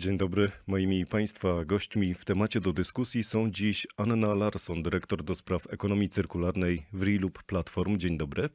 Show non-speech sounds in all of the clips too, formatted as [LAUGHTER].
Dzień dobry. Moimi Państwa gośćmi w temacie do dyskusji są dziś Anna Larsson, dyrektor do spraw ekonomii cyrkularnej w Relub Platform. Dzień dobry.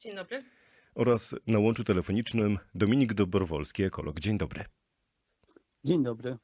Dzień dobry. Oraz na łączu telefonicznym Dominik Dobrowolski, ekolog. Dzień dobry. Dzień dobry.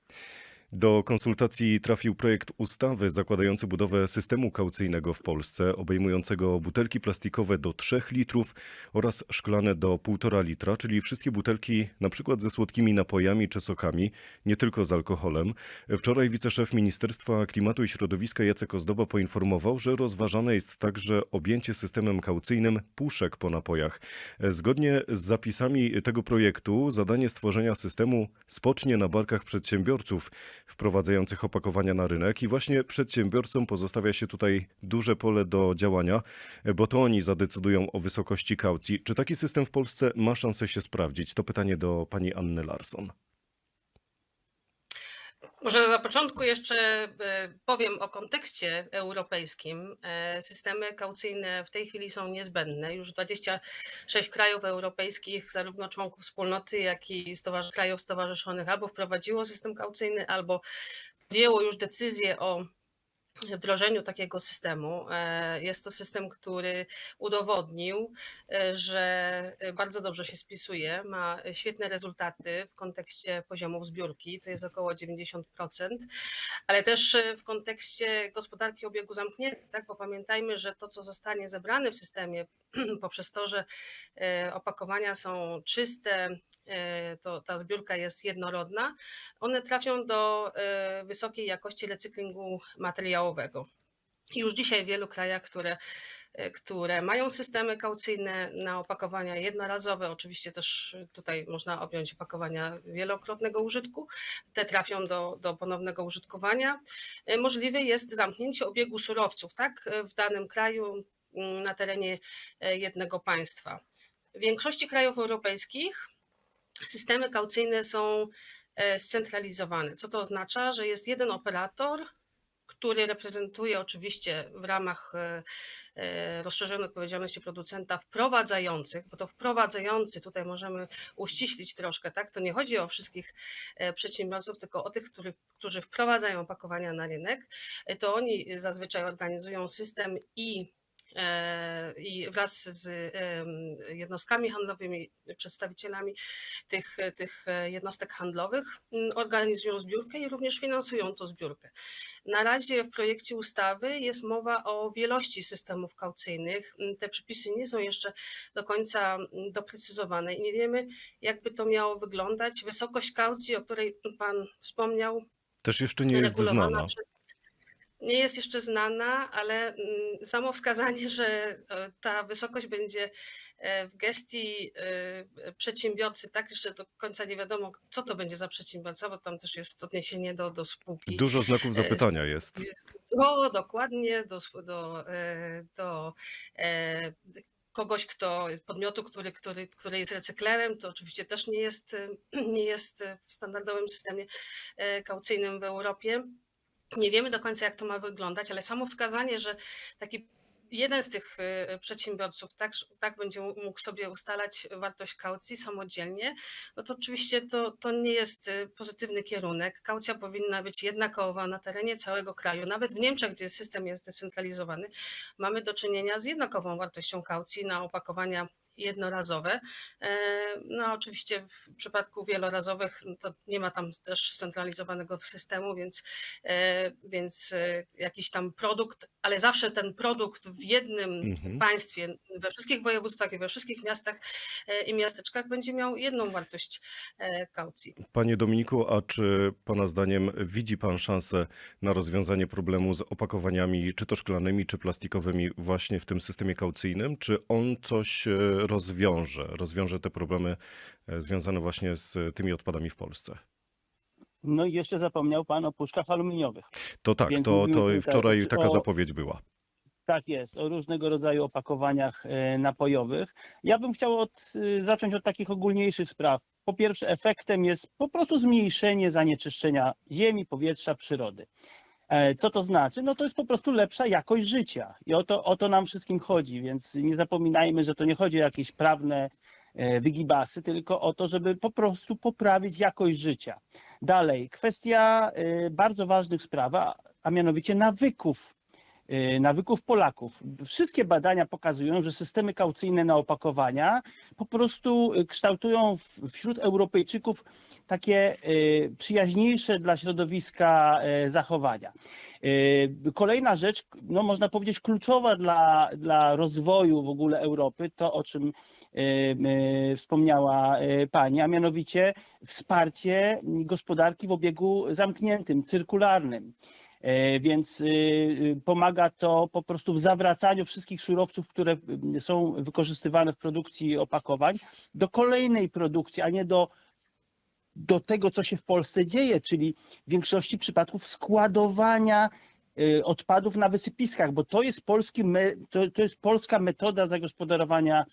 Do konsultacji trafił projekt ustawy zakładający budowę systemu kaucyjnego w Polsce, obejmującego butelki plastikowe do 3 litrów oraz szklane do 1,5 litra, czyli wszystkie butelki przykład ze słodkimi napojami czy sokami, nie tylko z alkoholem. Wczoraj wiceszef Ministerstwa Klimatu i Środowiska Jacek Ozdoba poinformował, że rozważane jest także objęcie systemem kaucyjnym puszek po napojach. Zgodnie z zapisami tego projektu zadanie stworzenia systemu spocznie na barkach przedsiębiorców wprowadzających opakowania na rynek i właśnie przedsiębiorcom pozostawia się tutaj duże pole do działania, bo to oni zadecydują o wysokości kaucji. Czy taki system w Polsce ma szansę się sprawdzić? To pytanie do pani Anny Larsson. Może na początku jeszcze e, powiem o kontekście europejskim. E, Systemy kaucyjne w tej chwili są niezbędne. Już 26 krajów europejskich, zarówno członków wspólnoty, jak i stowarzysz- krajów stowarzyszonych, albo wprowadziło system kaucyjny, albo podjęło już decyzję o wdrożeniu takiego systemu. E, Jest to system, który udowodnił, e, że bardzo dobrze się spisuje, ma świetne rezultaty w kontekście poziomów zbiórki, to jest około 90%, ale też e, w kontekście gospodarki obiegu zamkniętego, tak? bo pamiętajmy, że to, co zostanie zebrane w systemie [CLEARS THROAT] poprzez to, że e, opakowania są czyste, e, to ta zbiórka jest jednorodna, one trafią do e, wysokiej jakości recyklingu materiałowego. I Już dzisiaj w wielu krajach, które, e, które mają systemy kaucyjne na opakowania jednorazowe, oczywiście też tutaj można objąć opakowania wielokrotnego użytku, te trafią do, do ponownego użytkowania. E, Możliwe jest zamknięcie obiegu surowców tak, w danym kraju mm, na terenie e, jednego państwa. W większości krajów europejskich systemy kaucyjne są scentralizowane. Co to oznacza? Że jest jeden operator, który reprezentuje oczywiście w ramach e, e, rozszerzonej odpowiedzialności producenta wprowadzających, bo to wprowadzający tutaj możemy uściślić troszkę, tak? To nie chodzi o wszystkich e, przedsiębiorców, tylko o tych, którzy, którzy wprowadzają opakowania na rynek. To oni zazwyczaj organizują system i i wraz z jednostkami handlowymi, przedstawicielami tych, tych jednostek handlowych mm, organizują zbiórkę i również finansują tą zbiórkę. Na razie w projekcie ustawy jest mowa o wielości systemów kaucyjnych. Mm, Te przepisy nie są jeszcze do końca mm, doprecyzowane i nie wiemy, jakby to miało wyglądać. Wysokość kaucji, o której Pan wspomniał, Też jeszcze nie jest znana. przez- Nie jest jeszcze znana, ale mm, samo wskazanie, że e, ta wysokość będzie e, w gestii e, przedsiębiorcy, tak jeszcze do końca nie wiadomo, co to będzie za przedsiębiorca, bo tam też jest odniesienie do, do spółki. Dużo znaków zapytania jest. O, dokładnie, do, do, do kogoś, kto, podmiotu, który, który, który jest recyklerem, to oczywiście też nie jest, [CLEARS THROAT] nie jest w standardowym systemie kaucyjnym w Europie. Nie wiemy do końca, jak to ma wyglądać, ale samo wskazanie, że taki jeden z tych e, przedsiębiorców tak, tak będzie mógł sobie ustalać wartość kaucji samodzielnie, no to oczywiście to, to nie jest e, pozytywny kierunek. Kaucja powinna być jednakowa na terenie całego kraju. Nawet w Niemczech, gdzie system jest zdecentralizowany, mamy do czynienia z jednakową wartością kaucji na opakowania jednorazowe. E, No oczywiście w przypadku wielorazowych no to nie ma tam też scentralizowanego systemu, więc, e, więc e, jakiś tam produkt, ale zawsze ten produkt w jednym Mhm. państwie, we wszystkich województwach i we wszystkich miastach i miasteczkach będzie miał jedną wartość kaucji. Panie Dominiku, a czy Pana zdaniem widzi Pan szansę na rozwiązanie problemu z opakowaniami, czy to szklanymi, czy plastikowymi, właśnie w tym systemie kaucyjnym? Czy on coś rozwiąże, rozwiąże te problemy e, związane właśnie z tymi odpadami w Polsce? No i jeszcze zapomniał Pan o puszkach aluminiowych. To tak, Więc to, to wczoraj taka o- zapowiedź była. Tak jest, o różnego rodzaju opakowaniach e, napojowych. Ja bym chciał od, y, zacząć od takich ogólniejszych spraw. Po pierwsze, efektem jest po prostu zmniejszenie zanieczyszczenia ziemi, powietrza, przyrody. E, Co to znaczy? No to jest po prostu lepsza jakość życia i o to, o to nam wszystkim chodzi, więc nie zapominajmy, że to nie chodzi o jakieś prawne e, wygibasy, tylko o to, żeby po prostu poprawić jakość życia. Dalej, kwestia e, bardzo ważnych spraw, a, mianowicie nawyków nawyków Polaków. Wszystkie badania pokazują, że systemy kaucyjne na opakowania po prostu e, kształtują wśród Europejczyków takie e, przyjaźniejsze dla środowiska zachowania. Kolejna rzecz, no można powiedzieć kluczowa dla, dla rozwoju w ogóle Europy, to o czym wspomniała Pani, a mianowicie wsparcie gospodarki w obiegu zamkniętym, cyrkularnym. E, Więc y, y, pomaga to po prostu w zawracaniu wszystkich surowców, które y, są wykorzystywane w produkcji opakowań, do kolejnej produkcji, a nie do, do tego, co się w Polsce dzieje, czyli w większości przypadków składowania odpadów na wysypiskach, bo to jest, polski, to, to jest polska metoda zagospodarowania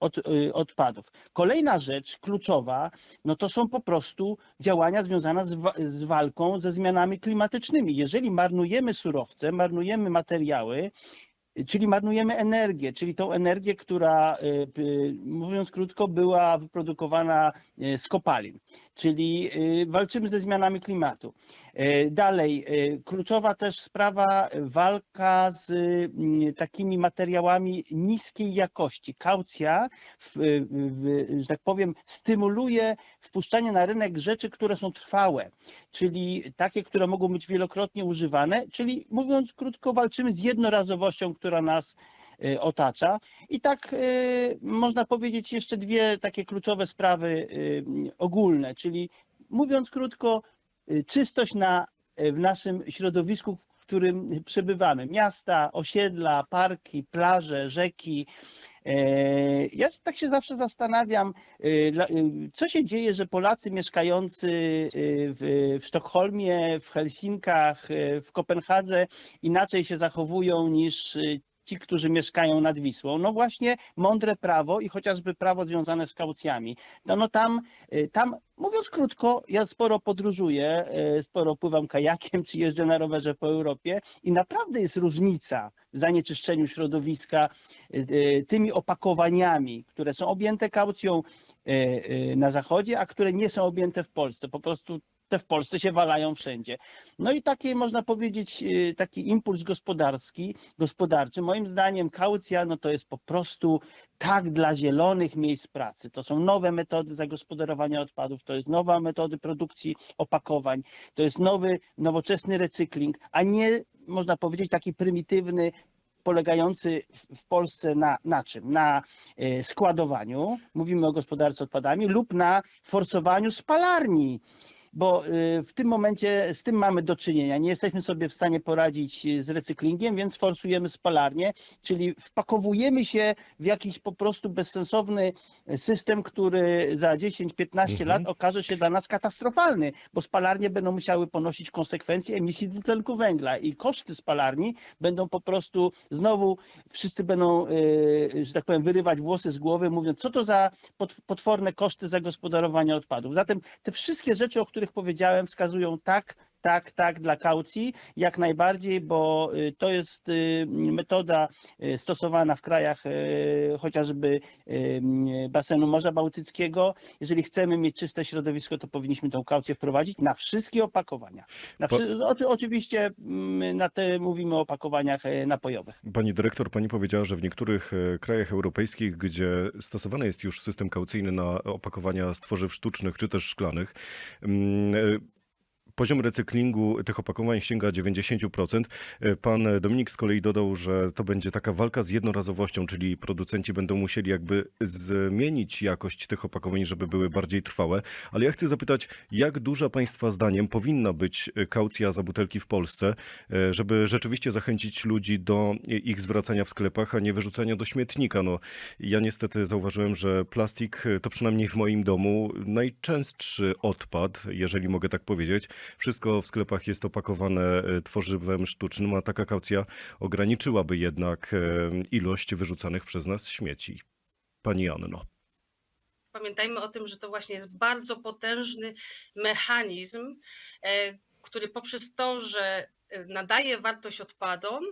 od, y, odpadów. Kolejna rzecz kluczowa, no to są po prostu działania związane z, z walką ze zmianami klimatycznymi. Jeżeli marnujemy surowce, marnujemy materiały, y, czyli marnujemy energię, czyli tą energię, która, y, mówiąc krótko, była wyprodukowana y, z kopalin, czyli y, walczymy ze zmianami klimatu. Dalej, kluczowa też sprawa, walka z takimi materiałami niskiej jakości. Kaucja, w, w, że tak powiem, stymuluje wpuszczanie na rynek rzeczy, które są trwałe, czyli takie, które mogą być wielokrotnie używane, czyli mówiąc krótko, walczymy z jednorazowością, która nas y, otacza. I tak y, można powiedzieć jeszcze dwie takie kluczowe sprawy y, ogólne, czyli mówiąc krótko, czystość na, w naszym środowisku, którym przebywamy. Miasta, osiedla, parki, plaże, rzeki. E, Ja tak się zawsze zastanawiam, dla- y, co się dzieje, że Polacy mieszkający w, w Sztokholmie, w Helsinkach, w Kopenhadze inaczej się zachowują niż ci, którzy mieszkają nad Wisłą. No właśnie mądre prawo i chociażby prawo związane z kaucjami. No, no tam, y, tam, mówiąc krótko, ja sporo podróżuję, y, sporo pływam kajakiem [LAUGHS] czy jeżdżę na rowerze po Europie i naprawdę jest różnica w zanieczyszczeniu środowiska y, tymi opakowaniami, które są objęte kaucją na zachodzie, a które nie są objęte w Polsce. Po prostu te w Polsce się walają wszędzie. No i taki można powiedzieć, y, taki impuls gospodarski, gospodarczy. Moim zdaniem kaucja no to jest po prostu tak dla zielonych miejsc pracy. To są nowe metody zagospodarowania odpadów, to jest nowe metody produkcji opakowań, to jest nowy, nowoczesny recykling, a nie można powiedzieć taki prymitywny, polegający w- w Polsce na, na czym? Na e, składowaniu, mówimy o gospodarce odpadami, lub na forsowaniu spalarni. Bo y, w tym momencie z tym mamy do czynienia. Nie jesteśmy sobie w stanie poradzić y, z recyklingiem, więc forsujemy spalarnię, czyli wpakowujemy się w jakiś po prostu bezsensowny system, który za 10-15 Mhm. lat okaże się dla nas katastrofalny, bo spalarnie będą musiały ponosić konsekwencje emisji dwutlenku węgla i koszty spalarni będą po prostu znowu wszyscy będą, y, że tak powiem, wyrywać włosy z głowy, mówiąc, co to za pot- potworne koszty zagospodarowania odpadów. Zatem te wszystkie rzeczy, o których powiedziałem, wskazują tak, tak, tak dla kaucji, jak najbardziej, bo y, to jest y, metoda y, stosowana w krajach chociażby basenu Morza Bałtyckiego. Jeżeli chcemy mieć czyste środowisko, to powinniśmy tą kaucję wprowadzić na wszystkie opakowania. Na wszy- oczy- oczywiście na te mówimy o opakowaniach e, napojowych. Pani dyrektor, pani powiedziała, że w niektórych e, krajach europejskich, gdzie stosowany jest już system kaucyjny na opakowania z tworzyw sztucznych czy też szklanych, e, Poziom recyklingu tych opakowań sięga 90%. E, Pan Dominik z kolei dodał, że to będzie taka walka z jednorazowością, czyli producenci będą musieli jakby zmienić jakość tych opakowań, żeby były bardziej trwałe. Ale ja chcę zapytać, jak duża Państwa zdaniem powinna być kaucja za butelki w Polsce, e, żeby rzeczywiście zachęcić ludzi do ich zwracania w sklepach, a nie wyrzucania do śmietnika? No, ja niestety zauważyłem, że plastik e, to przynajmniej w moim domu najczęstszy odpad, jeżeli mogę tak powiedzieć. Wszystko w sklepach jest opakowane e, tworzywem sztucznym, a taka kaucja ograniczyłaby jednak e, ilość wyrzucanych przez nas śmieci. Pani Anno. Pamiętajmy o tym, że to właśnie jest bardzo potężny mechanizm, e, który poprzez to, że nadaje wartość odpadom,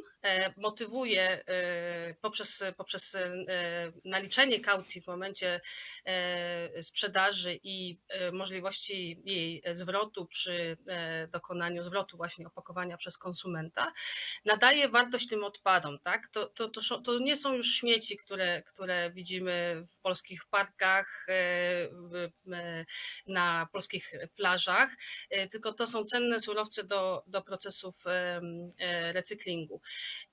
motywuje e, poprzez, poprzez e, naliczenie kaucji w momencie e, sprzedaży i e, możliwości jej zwrotu przy e, dokonaniu zwrotu właśnie opakowania przez konsumenta, nadaje wartość tym odpadom. Tak? To, to, to, to nie są już śmieci, które, które widzimy w polskich parkach, e, e, na polskich plażach, e, tylko to są cenne surowce do, do procesów e, recyklingu.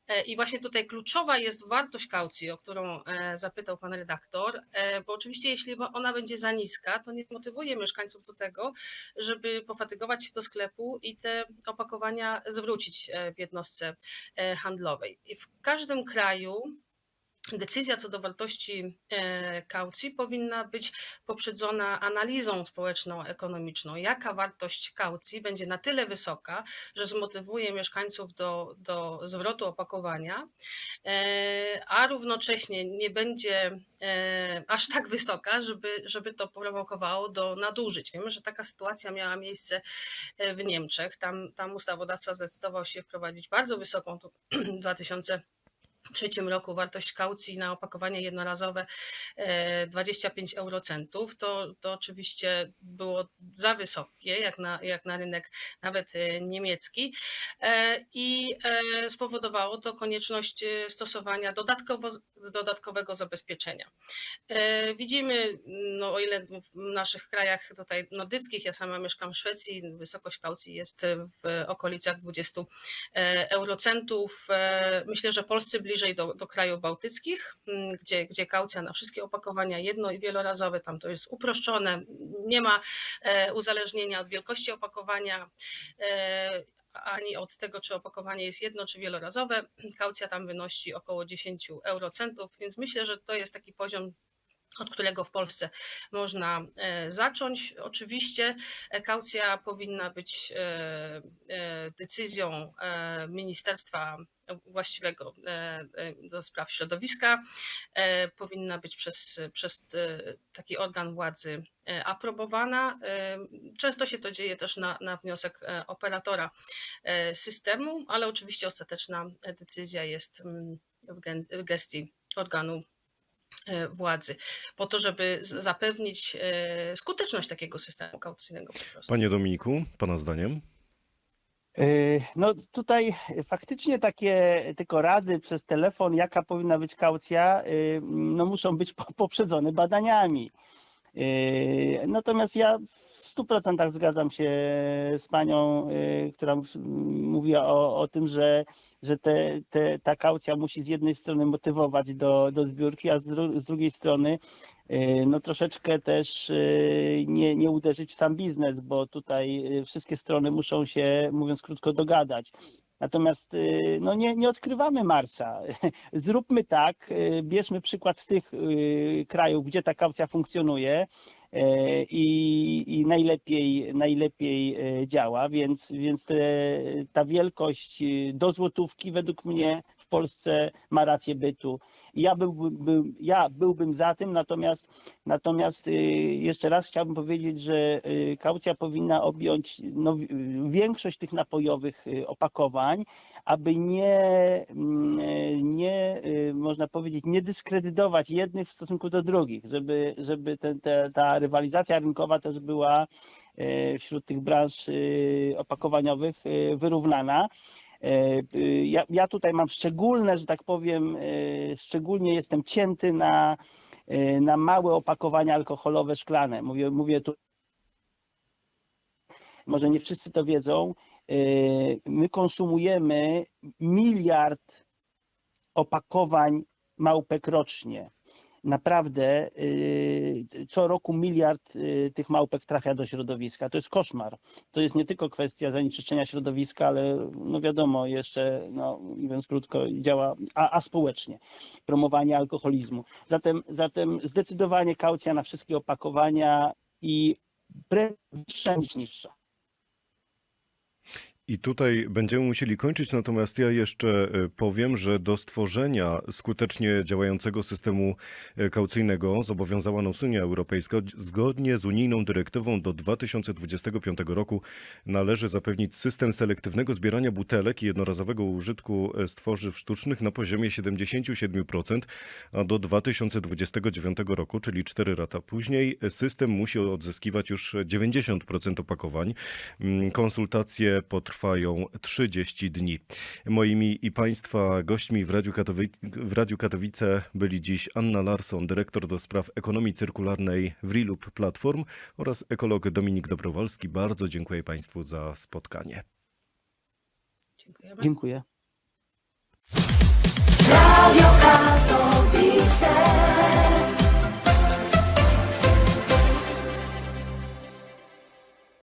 E, I właśnie tutaj kluczowa jest wartość kaucji, o którą e, zapytał pan redaktor, e, bo oczywiście jeśli ona będzie za niska, to nie motywuje mieszkańców do tego, żeby pofatygować się do sklepu i te opakowania zwrócić w jednostce handlowej. I w każdym kraju decyzja co do wartości e, kaucji powinna być poprzedzona analizą społeczno-ekonomiczną. Jaka wartość kaucji będzie na tyle wysoka, że zmotywuje mieszkańców do, do zwrotu opakowania, e, a równocześnie nie będzie e, aż tak wysoka, żeby, żeby to prowokowało do nadużyć. Wiemy, że taka sytuacja miała miejsce w Niemczech. Tam, tam ustawodawca zdecydował się wprowadzić bardzo wysoką, to [CLEARS THROAT] 2000 2003 roku wartość kaucji na opakowanie jednorazowe e, 25 eurocentów. To, to oczywiście było za wysokie, jak na, jak na rynek nawet e, niemiecki E, i e, spowodowało to konieczność e, stosowania dodatkowo, dodatkowego zabezpieczenia. E, Widzimy, no o ile w naszych krajach tutaj nordyckich, ja sama mieszkam w Szwecji, wysokość kaucji jest w okolicach 20 e, eurocentów. E, Myślę, że polscy bliżej do, do krajów bałtyckich, m, gdzie, gdzie kaucja na wszystkie opakowania jedno i wielorazowe, tam to jest uproszczone, nie ma e, uzależnienia od wielkości opakowania e, ani od tego, czy opakowanie jest jedno czy wielorazowe. Kaucja tam wynosi około 10 eurocentów, więc myślę, że to jest taki poziom od którego w Polsce można e, zacząć. Oczywiście e, kaucja powinna być e, decyzją Ministerstwa właściwego do spraw środowiska, powinna być przez, przez taki organ władzy aprobowana. Często się to dzieje też na, na wniosek operatora systemu, ale oczywiście ostateczna decyzja jest mm, w gestii organu władzy, po to, żeby zapewnić e, skuteczność takiego systemu kaucyjnego po prostu. Panie Dominiku, pana zdaniem? Yy, No tutaj faktycznie takie tylko rady przez telefon, jaka powinna być kaucja, no muszą być po- poprzedzone badaniami. Natomiast ja w 100% zgadzam się z panią, yy, która mówiła o, o tym, że, że te, te, ta kaucja musi z jednej strony motywować do, do zbiórki, a z, dru, z drugiej strony yy, no troszeczkę też yy, nie, nie uderzyć w sam biznes, bo tutaj wszystkie strony muszą się, mówiąc krótko, dogadać. Natomiast no nie, nie odkrywamy Marsa. [LAUGHS] Zróbmy tak, bierzmy przykład z tych krajów, gdzie ta kaucja funkcjonuje i, i najlepiej, najlepiej yy, działa, więc, więc te, ta wielkość yy, do złotówki według mnie Polsce ma rację bytu. Ja byłbym, był, ja byłbym za tym, natomiast, natomiast yy, jeszcze raz chciałbym powiedzieć, że yy, kaucja powinna objąć no, większość tych napojowych yy, opakowań, aby nie, mm, nie można powiedzieć, nie dyskredytować jednych w stosunku do drugich, żeby, żeby ten, te, ta rywalizacja rynkowa też była wśród tych branż opakowaniowych wyrównana. Yy, yy, Ja, ja tutaj mam szczególne, że tak powiem, yy, szczególnie jestem cięty na, yy, na małe opakowania alkoholowe szklane. Mówię, mówię tu, może nie wszyscy to wiedzą, my konsumujemy miliard opakowań małpek rocznie. Naprawdę yy, co roku miliard yy, tych małpek trafia do środowiska. To jest koszmar. To jest nie tylko kwestia zanieczyszczenia środowiska, ale no wiadomo, jeszcze, no, mówiąc krótko, działa a, a społecznie. Promowanie alkoholizmu. Zatem, zatem zdecydowanie kaucja na wszystkie opakowania i pre- niż niższa. I tutaj będziemy musieli kończyć, natomiast ja jeszcze e, powiem, że do stworzenia skutecznie działającego systemu e, kaucyjnego zobowiązała nas Unia Europejska. Zgodnie z unijną dyrektywą do 2025 roku należy zapewnić system selektywnego zbierania butelek i jednorazowego użytku e, z tworzyw sztucznych na poziomie 77%, a do 2029 roku, czyli 4 lata później, e, system musi odzyskiwać już 90% opakowań. Mm, Konsultacje potrwają 30 dni. Moimi i Państwa gośćmi w Radiu, w Radiu Katowice byli dziś Anna Larsson, dyrektor do spraw ekonomii cyrkularnej w Rilub Platform oraz ekolog Dominik Dobrowolski. Bardzo dziękuję Państwu za spotkanie. Dziękujemy. Dziękuję. Radio Katowice.